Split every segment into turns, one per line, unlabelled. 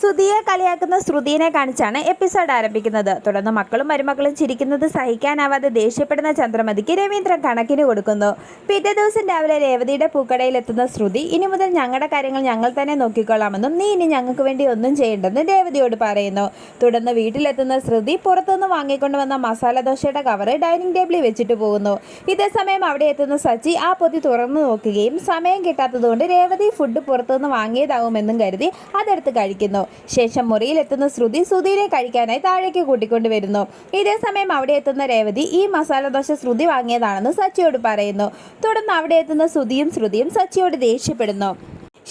സുധിയെ കളിയാക്കുന്ന ശ്രുതിനെ കാണിച്ചാണ് എപ്പിസോഡ് ആരംഭിക്കുന്നത്. തുടർന്ന് മക്കളും മരുമക്കളും ചിരിക്കുന്നത് സഹിക്കാനാവാതെ ദേഷ്യപ്പെടുന്ന ചന്ദ്രമതിക്ക് രവീന്ദ്രൻ കണക്കിന് കൊടുക്കുന്നു. പിറ്റേ ദിവസം രാവിലെ രേവതിയുടെ പൂക്കടയിൽ എത്തുന്ന ശ്രുതി ഇനി മുതൽ ഞങ്ങളുടെ കാര്യങ്ങൾ ഞങ്ങൾ തന്നെ നോക്കിക്കൊള്ളാമെന്നും നീ ഇനി ഞങ്ങൾക്ക് വേണ്ടി ഒന്നും ചെയ്യേണ്ടെന്ന് രേവതിയോട് പറയുന്നു. തുടർന്ന് വീട്ടിലെത്തുന്ന ശ്രുതി പുറത്തുനിന്ന് വാങ്ങിക്കൊണ്ടുവന്ന മസാല ദോശയുടെ കവറ് ഡൈനിങ് ടേബിളിൽ വെച്ചിട്ട് പോകുന്നു. ഇതേസമയം അവിടെ എത്തുന്ന സച്ചി ആ പൊതി തുറന്നു നോക്കുകയും സമയം കിട്ടാത്തതുകൊണ്ട് രേവതി ഫുഡ് പുറത്തുനിന്ന് വാങ്ങിയതാവുമെന്നും കരുതി അതെടുത്ത് കഴിക്കുന്നു. ശേഷം മുറിയിൽ എത്തുന്ന ശ്രുതി സുധീനെ കഴിക്കാനായി താഴേക്ക് കൂട്ടിക്കൊണ്ടുവരുന്നു. ഇതേ സമയം അവിടെ എത്തുന്ന രേവതി ഈ മസാല ദോശ ശ്രുതി വാങ്ങിയതാണെന്ന് സച്ചിയോട് പറയുന്നു. തുടർന്ന് അവിടെ എത്തുന്ന ശ്രുതിയും ശ്രുതിയും സച്ചിയോട് ദേഷ്യപ്പെടുന്നു.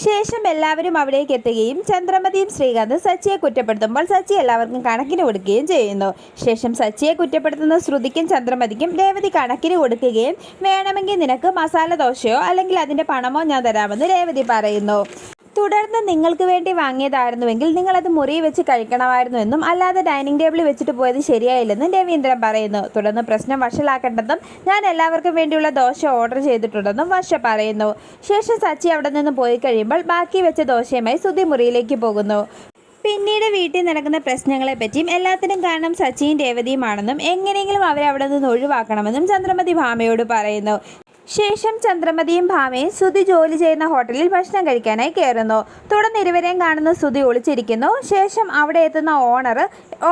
ശേഷം എല്ലാവരും അവിടേക്ക് എത്തുകയും ചന്ദ്രമതിയും ശ്രീകാന്ത് സച്ചിയെ കുറ്റപ്പെടുത്തുമ്പോൾ സച്ചി എല്ലാവർക്കും കണക്കിന് കൊടുക്കുകയും ചെയ്യുന്നു. ശേഷം സച്ചിയെ കുറ്റപ്പെടുത്തുന്ന ശ്രുതിക്കും ചന്ദ്രമതിക്കും രേവതി കണക്കിന് കൊടുക്കുകയും വേണമെങ്കിൽ നിനക്ക് മസാല ദോശയോ അല്ലെങ്കിൽ അതിന്റെ പണമോ ഞാൻ തരാമെന്ന് രേവതി പറയുന്നു. തുടർന്ന് നിങ്ങൾക്ക് വേണ്ടി വാങ്ങിയതായിരുന്നുവെങ്കിൽ അത് മുറി വെച്ച് കഴിക്കണമായിരുന്നു എന്നും അല്ലാതെ ഡൈനിങ് ടേബിളിൽ വെച്ചിട്ട് പോയത് ശരിയായില്ലെന്നും രവീന്ദ്രൻ പറയുന്നു. തുടർന്ന് പ്രശ്നം വഷളാക്കേണ്ടതും ഞാൻ എല്ലാവർക്കും വേണ്ടിയുള്ള ദോശ ഓർഡർ ചെയ്തിട്ടുണ്ടെന്നും വർഷ പറയുന്നു. ശേഷം സച്ചി അവിടെ നിന്ന് പോയി കഴിയുമ്പോൾ ബാക്കി വെച്ച ദോശയുമായി സുധി മുറിയിലേക്ക് പോകുന്നു. പിന്നീട് വീട്ടിൽ നടക്കുന്ന പ്രശ്നങ്ങളെ പറ്റിയും എല്ലാത്തിനും കാരണം സച്ചിയും രേവതിയുമാണെന്നും എങ്ങനെയെങ്കിലും അവരെ അവിടെ നിന്ന് ഒഴിവാക്കണമെന്നും ചന്ദ്രമതി ഭാമയോട് പറയുന്നു. ശേഷം ചന്ദ്രമതിയും ഭാമയും സുതി ജോലി ചെയ്യുന്ന ഹോട്ടലിൽ ഭക്ഷണം കഴിക്കാനായി കയറുന്നു. തുടർന്ന് ഇരുവരെയും കാണുന്ന സുതി ഒളിച്ചിരിക്കുന്നു. ശേഷം അവിടെ എത്തുന്ന ഓണർ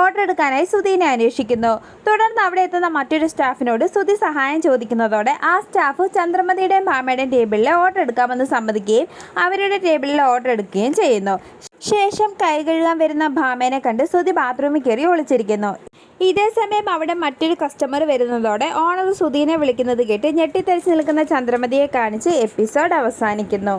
ഓർഡർ എടുക്കാനായി സുധീനെ അന്വേഷിക്കുന്നു. തുടർന്ന് അവിടെ എത്തുന്ന മറ്റൊരു സ്റ്റാഫിനോട് സുധി സഹായം ചോദിക്കുന്നതോടെ ആ സ്റ്റാഫ് ചന്ദ്രമതിയുടെയും ഭാമയുടെയും ടേബിളിൽ ഓർഡർ എടുക്കാമെന്ന് സമ്മതിക്കുകയും അവരുടെ ടേബിളിൽ ഓർഡർ എടുക്കുകയും ചെയ്യുന്നു. ശേഷം കൈ കഴുകാൻ വരുന്ന ഭാമേനെ കണ്ട് സുധി ബാത്റൂമിൽ കയറി ഒളിച്ചിരിക്കുന്നു. ഇതേ സമയം അവിടെ മറ്റൊരു കസ്റ്റമർ വരുന്നതോടെ ഓണർ സുധീനെ വിളിക്കുന്നത് കേട്ട് ഞെട്ടിത്തെറിച്ച് നിൽക്കുന്ന ചന്ദ്രമതിയെ കാണിച്ച് എപ്പിസോഡ് അവസാനിക്കുന്നു.